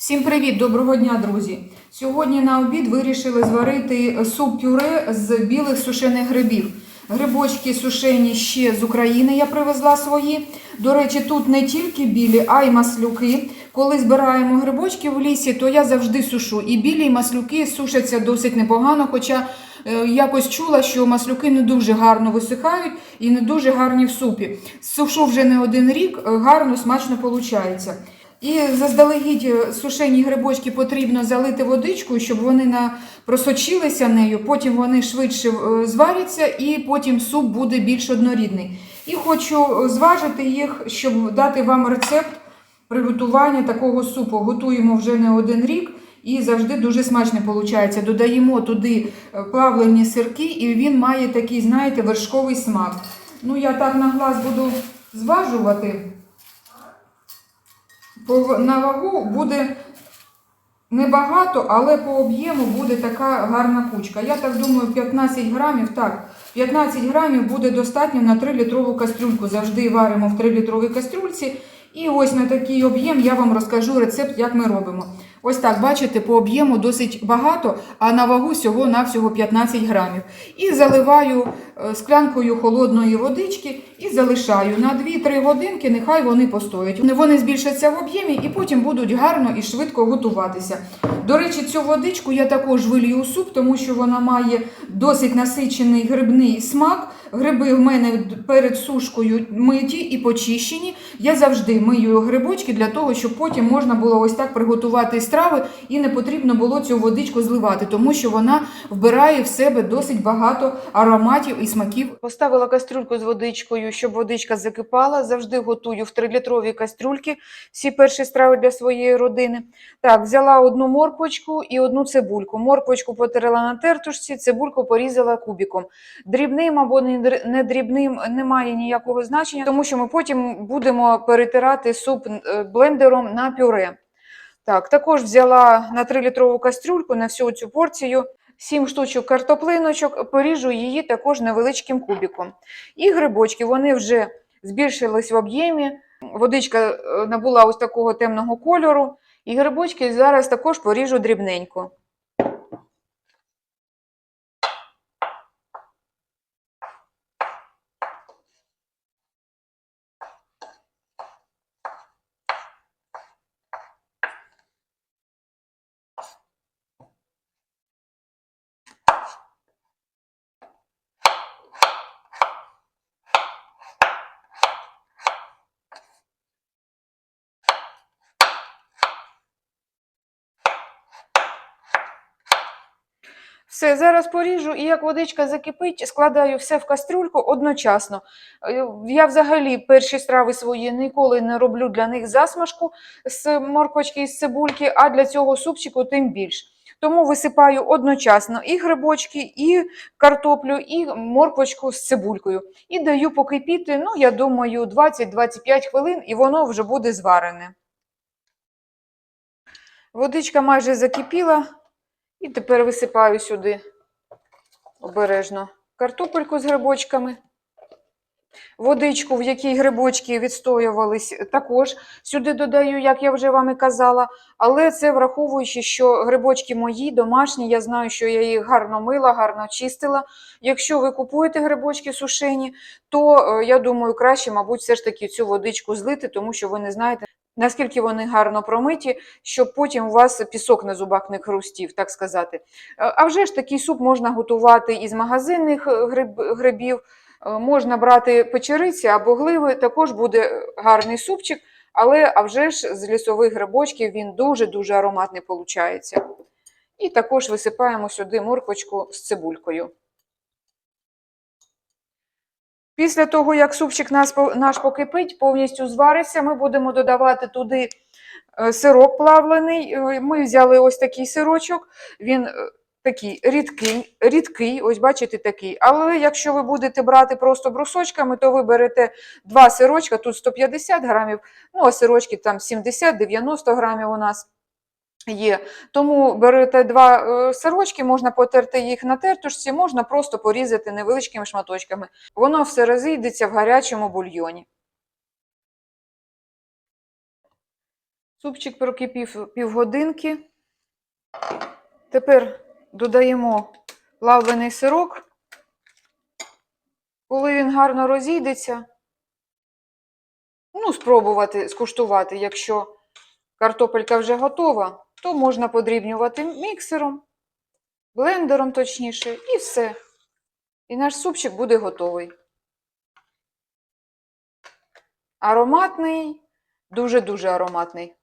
Всім привіт, доброго дня, друзі! Сьогодні на обід вирішили зварити суп-пюре з білих сушених грибів. Грибочки сушені ще з України, я привезла свої. До речі, тут не тільки білі, а й маслюки. Коли збираємо грибочки в лісі, то я завжди сушу. І білі, і маслюки сушаться досить непогано, хоча е, якось чула, що маслюки не дуже гарно висихають і не дуже гарні в супі. Сушу вже не один рік, е, гарно, смачно виходить. І заздалегідь е, сушені грибочки потрібно залити водичкою, щоб вони просочилися нею, потім вони швидше е, зваряться і потім суп буде більш однорідний. І хочу зважити їх, щоб дати вам рецепт приготування такого супу. Готуємо вже не один рік і завжди дуже смачно виходить. Додаємо туди е, плавлені сирки, і він має такий, знаєте, вершковий смак. Ну, я так на глаз буду зважувати. На вагу буде небагато, але по об'єму буде така гарна кучка. Я так думаю, 15 грамів, так, 15 грамів буде достатньо на 3-літрову кастрюльку. Завжди варимо в 3-літровій кастрюльці. І ось на такий об'єм я вам розкажу рецепт, як ми робимо. Ось так, бачите, по об'єму досить багато, а на вагу всього-навсього 15 грамів. І заливаю склянкою холодної водички і залишаю на 2-3 годинки, нехай вони постоять. Вони збільшаться в об'ємі і потім будуть гарно і швидко готуватися. До речі, цю водичку я також вилью у суп, тому що вона має досить насичений грибний смак. Гриби в мене перед сушкою миті і почищені. Я завжди мию грибочки для того, щоб потім можна було ось так приготувати страви і не потрібно було цю водичку зливати, тому що вона вбирає в себе досить багато ароматів і смаків. Поставила кастрюльку з водичкою, щоб водичка закипала. Завжди готую в 3-літровій кастрюльки всі перші страви для своєї родини. Так, взяла одну морквочку і одну цибульку. Морквочку потерла на тертушці, цибульку порізала кубиком. Дрібним або не дрібним немає ніякого значення, тому що ми потім будемо перетирати суп е, блендером на пюре. Так, також взяла на 3-літрову кастрюльку на всю цю порцію 7 штучок картоплиночок, поріжу її також невеличким кубіком. І грибочки, вони вже збільшились в об'ємі, водичка е, набула ось такого темного кольору, і грибочки зараз також поріжу дрібненько. Все, зараз поріжу, і як водичка закипить, складаю все в кастрюльку одночасно. Е, Я взагалі перші страви свої ніколи не роблю для них засмажку з морквочки і з цибульки, а для цього супчику тим більш. Тому висипаю одночасно і грибочки, і картоплю, і морквочку з цибулькою. І даю покипіти, ну, я думаю, 20-25 хвилин, і воно вже буде зварене. Водичка майже закипіла. І тепер висипаю сюди обережно картопельку з грибочками. Водичку, в якій грибочки відстоювались, також сюди додаю, як я вже вам і казала. Але це враховуючи, що грибочки мої домашні, я знаю, що я їх гарно мила, гарно чистила. Якщо ви купуєте грибочки сушені, то е, я думаю, краще, мабуть, все ж таки цю водичку злити, тому що ви не знаєте, наскільки вони гарно промиті, щоб потім у вас пісок на зубах не хрустів, так сказати. Е, А вже ж такий суп можна готувати із магазинних е, гриб, грибів, е, можна брати печериці або гливи, також буде гарний супчик, але а вже ж з лісових грибочків він дуже-дуже ароматний виходить. І також висипаємо сюди морквочку з цибулькою. Після того, як супчик наш, покипить, повністю звариться, ми будемо додавати туди е, сирок плавлений. Е, Ми взяли ось такий сирочок, він е, такий рідкий, рідкий, ось бачите, такий. Але якщо ви будете брати просто брусочками, то ви берете два сирочка, тут 150 грамів, ну а сирочки там 70-90 грамів у нас. Є. Тому берете два е, сирочки, можна потерти їх на тертушці, можна просто порізати невеличкими шматочками. Воно все розійдеться в гарячому бульйоні. Супчик прокипів півгодинки. Тепер додаємо плавлений сирок. Коли він гарно розійдеться, ну, спробувати скуштувати, якщо картопелька вже готова, то можна подрібнювати міксером, блендером точніше, і все. І наш супчик буде готовий. Ароматний, дуже-дуже ароматний.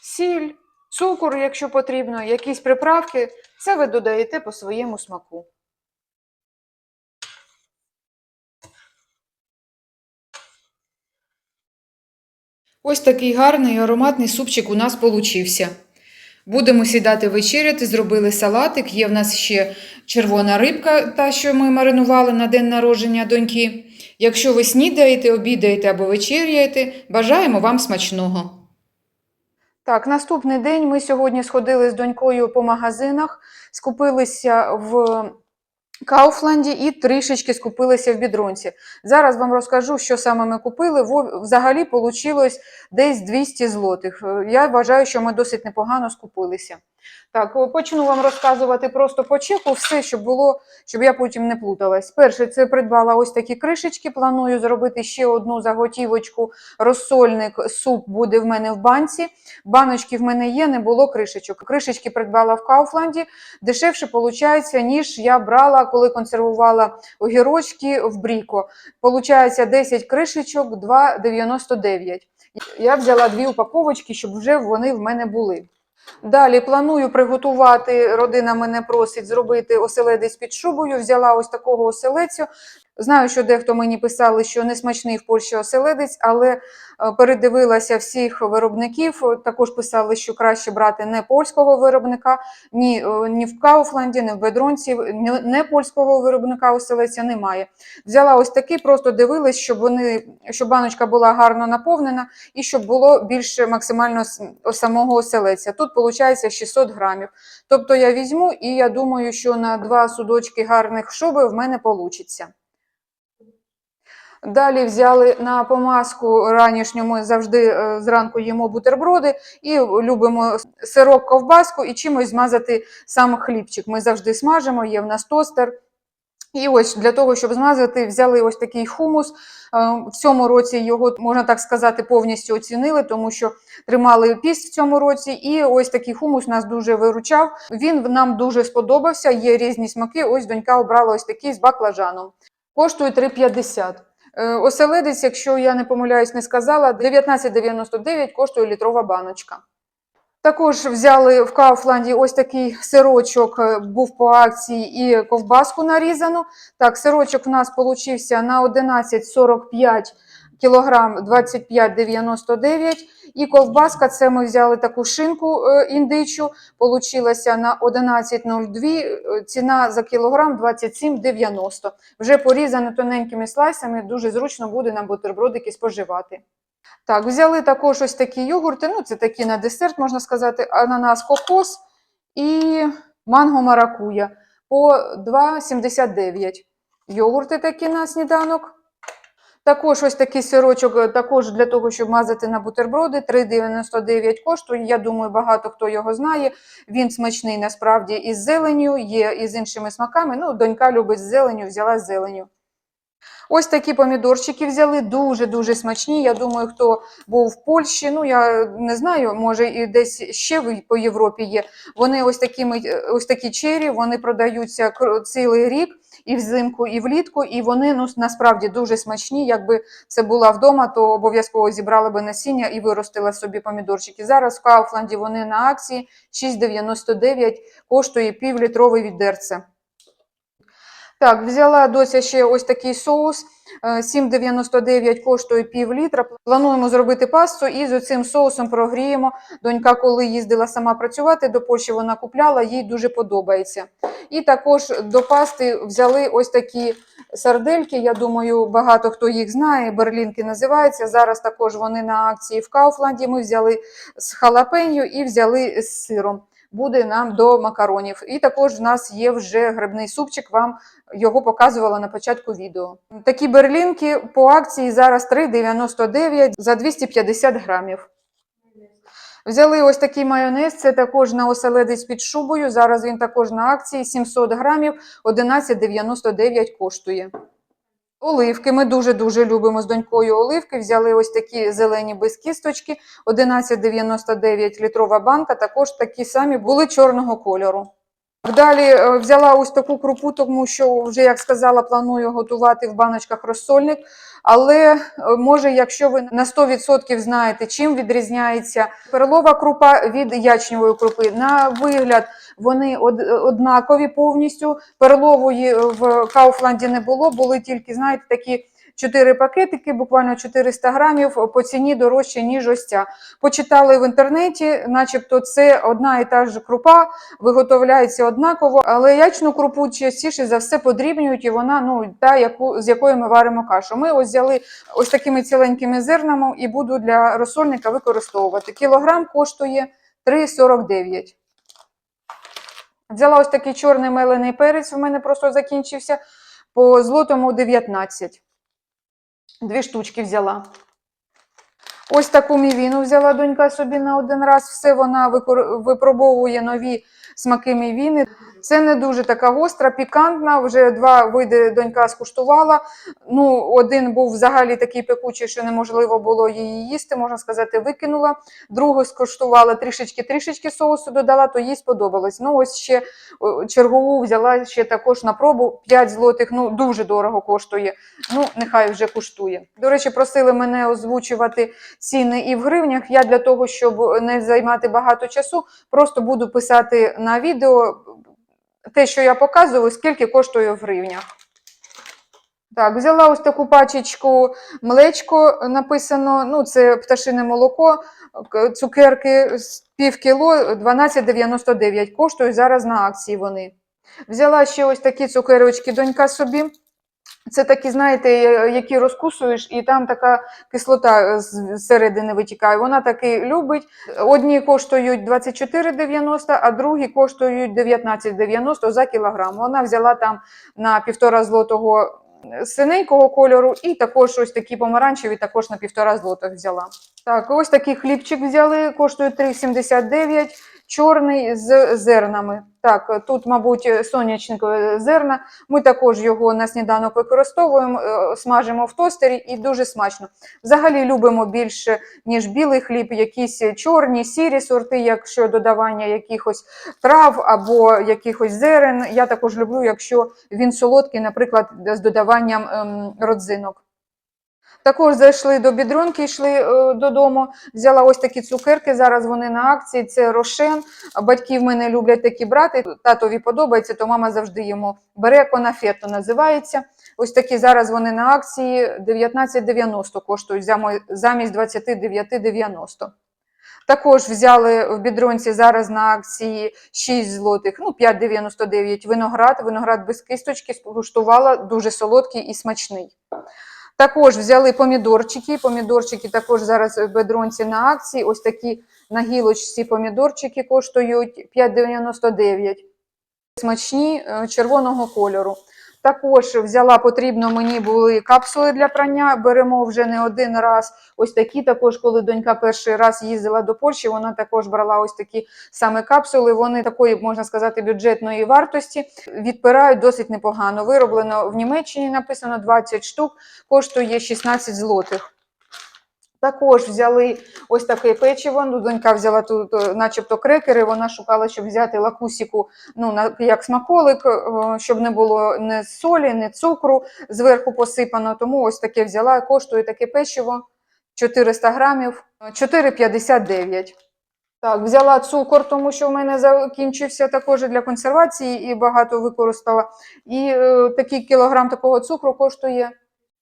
Сіль, цукор, якщо потрібно, якісь приправки, це ви додаєте по своєму смаку. Ось такий гарний ароматний супчик у нас получився. Будемо сідати вечеряти, зробили салатик. Є в нас ще червона рибка, та, що ми маринували на день народження доньки. Якщо ви снідаєте, обідаєте або вечеряєте, бажаємо вам смачного. Так, наступний день ми сьогодні сходили з донькою по магазинах, скупилися в Кауфланді і трішечки скупилися в бідронці. Зараз вам розкажу, що саме ми купили. Взагалі вийшло десь 200 злотих. Е, Я вважаю, що ми досить непогано скупилися. Так, почну вам розказувати просто по чеку все, щоб було, щоб я потім не плуталась. Перше, це придбала ось такі кришечки. Планую зробити ще одну заготівочку. Розсольник, суп буде в мене в банці. Баночки в мене є, не було кришечок. Кришечки придбала в Кауфланді. Дешевше виходить, ніж я брала, коли консервувала огірочки в Бріко. Получається 10 кришечок, 2,99. Я взяла дві упаковочки, щоб вже вони в мене були. Далі планую приготувати, родина мене просить зробити оселедець під шубою. Взяла ось такого оселецю. Знаю, що дехто мені писали, що не смачний в Польщі оселедець, але е, передивилася всіх виробників. Також писали, що краще брати не польського виробника, ні, е, ні в Кауфланді, ні в Бедронці, не польського виробника оселеця немає. Взяла ось такий, просто дивилась, щоб вони, щоб баночка була гарно наповнена і щоб було більше максимально самого оселеця. Тут виходить 600 грамів. Тобто я візьму і я думаю, що на два судочки гарних шуби в мене вийде. Далі взяли на помазку ранішню, ми завжди е, зранку їмо бутерброди і любимо сирок ковбаску і чимось змазати сам хлібчик. Ми завжди смажимо, є в нас тостер. І ось для того, щоб змазати, взяли ось такий хумус. Е, В цьому році його, можна так сказати, повністю оцінили, тому що тримали піст в цьому році. І ось такий хумус нас дуже виручав. Він нам дуже сподобався, є різні смаки. Ось донька обрала ось такий з баклажаном. Коштує 3,50. Е, Оселедець, якщо я не помиляюсь, не сказала, 19,99 коштує літрова баночка. Також взяли в Кауфланді ось такий сирочок, е, був по акції і ковбаску нарізану. Так, сирочок в нас получився на 11,45 кілограм 25,99. І ковбаска, це ми взяли таку шинку е, індичу, получилася на 11,02, е, ціна за кілограм 27,90. Вже порізано тоненькими слайсами, дуже зручно буде на бутербродики споживати. Так, взяли також ось такі йогурти, ну це такі на десерт, можна сказати, ананас кокос і манго маракуя по 2,79. Йогурти такі на сніданок. Також ось такий сирочок, е, також для того, щоб мазати на бутерброди, 3,99 коштує. Я думаю, багато хто його знає. Він смачний насправді із зеленю, є і з іншими смаками. Ну, донька любить з зеленю, взяла з зеленю. Ось такі помідорчики взяли, дуже-дуже смачні. Я думаю, хто був в Польщі, ну я не знаю, може і десь ще по Європі є. Вони ось такими, е, ось такі чері, вони продаються цілий рік і взимку, і влітку, і вони ну, насправді дуже смачні. Якби це була вдома, то обов'язково зібрала би насіння і виростила собі помідорчики. Зараз в Кауфланді вони на акції 6,99 коштує півлітрове відерце. Так, взяла дося ще ось такий соус. е, 7,99 коштує пів літра. Плануємо зробити пасту і з цим соусом прогріємо. Донька, коли їздила сама працювати до Польщі, вона купляла, їй дуже подобається. І також до пасти взяли ось такі сардельки. Я думаю, багато хто їх знає. Берлінки називаються. Зараз також вони на акції в Кауфланді. Ми взяли з халапеньо і взяли з сиром. Буде нам до макаронів. І також в нас є вже грибний супчик, вам його показувала на початку відео. Такі берлінки по акції зараз 3,99 за 250 грамів. Взяли ось такий майонез, це також на оселедець під шубою. Зараз він також на акції 700 грамів, 11,99 коштує. Оливки. Ми дуже-дуже любимо з донькою оливки. Взяли ось такі зелені без кісточки, 11,99 літрова банка. Також такі самі були чорного кольору. Далі е, взяла ось таку крупу, тому що вже, як сказала, планую готувати в баночках розсольник. Але е, може, якщо ви на 100% знаєте, чим відрізняється перлова крупа від ячньової крупи, на вигляд вони однакові повністю. Перлової в Кауфланді не було, були тільки, знаєте, такі. Чотири пакетики, буквально 400 грамів, по ціні дорожче, ніж ось ця. Почитали в інтернеті, начебто це одна і та ж крупа, виготовляється однаково, але ячну крупу частіше за все подрібнюють, і вона ну та, яку, з якої ми варимо кашу. Ми ось взяли ось такими ціленькими зернами і буду для розсольника використовувати. Кілограм коштує 3,49. Взяла ось такий чорний мелений перець, в мене просто закінчився. По злотому 19. Дві штучки взяла. Ось таку мівіну взяла донька собі на один раз. Все вона випробовує нові смаки мівіни. Це не дуже така гостра, пікантна. Вже два види донька скуштувала. Ну, один був взагалі такий пекучий, що неможливо було її їсти, можна сказати, викинула. Другу скуштувала трішечки-трішечки соусу додала, то їй сподобалось. Ну, ось ще чергову взяла ще також на пробу 5 злотих. Ну, дуже дорого коштує. Ну, нехай вже коштує. До речі, просили мене озвучувати ціни і в гривнях. Я для того, щоб не займати багато часу, просто буду писати на відео те, що я показую, скільки коштує в гривнях. Так, взяла ось таку пачечку млечко написано. Ну, це пташине молоко, цукерки з пів кіло 12,99 коштують зараз на акції вони. Взяла ще ось такі цукерочки донька собі. Це такі, знаєте, які розкусуєш, і там така кислота зсередини витікає. Вона таки любить. Одні коштують 24,90, а другі коштують 19,90 за кілограм. Вона взяла там на півтора злотого синенького кольору, і також ось такі помаранчеві, також на півтора злотих взяла. Так, ось такий хлібчик взяли, коштує 3,79, чорний з зернами. Так, тут, мабуть, сонячникове зерна. Ми також його на сніданок використовуємо, е, смажимо в тостері і дуже смачно. Взагалі любимо більше, ніж білий хліб, якісь чорні, сірі сорти, якщо додавання якихось трав або якихось зерен. Я також люблю, якщо він солодкий, наприклад, з додаванням ем, родзинок. Також зайшли до бідронки, йшли е, додому. Взяла ось такі цукерки. Зараз вони на акції. Це рошен. Батьки в мене люблять такі брати. Татові подобається, то мама завжди йому бере конафетто називається. Ось такі зараз вони на акції 19,90 коштують замість 29,90. Також взяли в бідронці зараз на акції 6 злотих, ну 5,99 виноград. Виноград без кисточки скуштувала, дуже солодкий і смачний. Також взяли помідорчики. Помідорчики також зараз в бедронці на акції. Ось такі на гілочці помідорчики коштують 5,99. Смачні е, червоного кольору. Також взяла потрібно мені були капсули для прання. Беремо вже не один раз. Ось такі також, коли донька перший раз їздила до Польщі, вона також брала ось такі саме капсули. Вони такої, можна сказати, бюджетної вартості. Відпирають досить непогано. Вироблено в Німеччині, написано 20 штук, коштує 16 злотих. Також взяли ось таке печиво. Ну, донька взяла тут, начебто, крекери. Вона шукала, щоб взяти лакусіку, ну, як смаколик, е, щоб не було ні солі, ні цукру зверху посипано. Тому ось таке взяла. Коштує таке печиво 400 грамів, е, 4,59. Так, взяла цукор, тому що в мене закінчився також для консервації і багато використала. І е, такий кілограм такого цукру коштує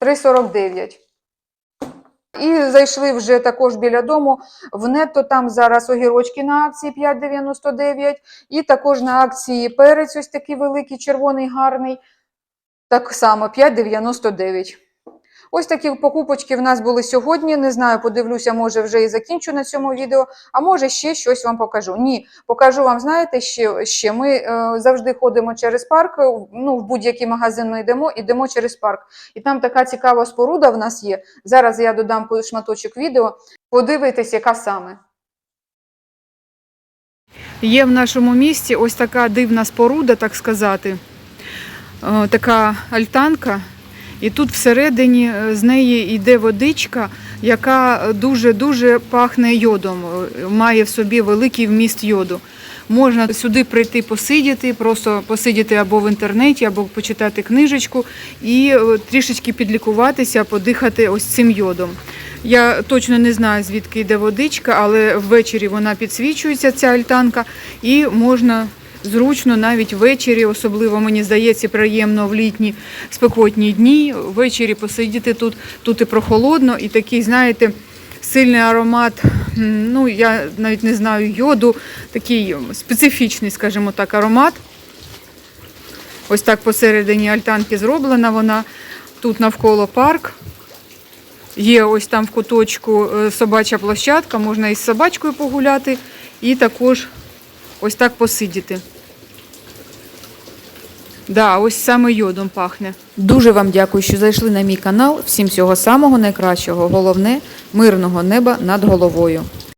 3,49. І зайшли вже також біля дому в нетто. Там зараз огірочки на акції 5,99. І також на акції перець, ось такий великий, червоний, гарний. Так само 5,99. Ось такі покупочки в нас були сьогодні. Не знаю, подивлюся, може вже і закінчу на цьому відео, а може ще щось вам покажу. Ні, покажу вам, знаєте, ще, ще ми е, завжди ходимо через парк. е, Ну, в будь-який магазин ми йдемо, йдемо через парк. І там така цікава споруда в нас є. Зараз я додам шматочок відео. Подивитись, яка саме. Є в нашому місті ось така дивна споруда, так сказати. Е, Така альтанка. І тут всередині е, з неї йде водичка, яка дуже-дуже пахне йодом, е, має в собі великий вміст йоду. Можна сюди прийти посидіти, просто посидіти або в інтернеті, або почитати книжечку і е, трішечки підлікуватися, подихати ось цим йодом. Я точно не знаю, звідки йде водичка, але ввечері вона підсвічується, ця альтанка, і можна зручно навіть ввечері, особливо мені здається, приємно в літні спекотні дні. Ввечері посидіти тут, тут і прохолодно, і такий, знаєте, сильний аромат. Ну, я навіть не знаю, йоду, такий специфічний, скажімо так, аромат. Ось так посередині альтанки зроблена вона. Тут навколо парк. Є ось там в куточку е, собача площадка, можна із собачкою погуляти і також ось так посидіти. Да, ось саме йодом пахне. Дуже вам дякую, що зайшли на мій канал. Всім всього самого найкращого. Головне мирного неба над головою.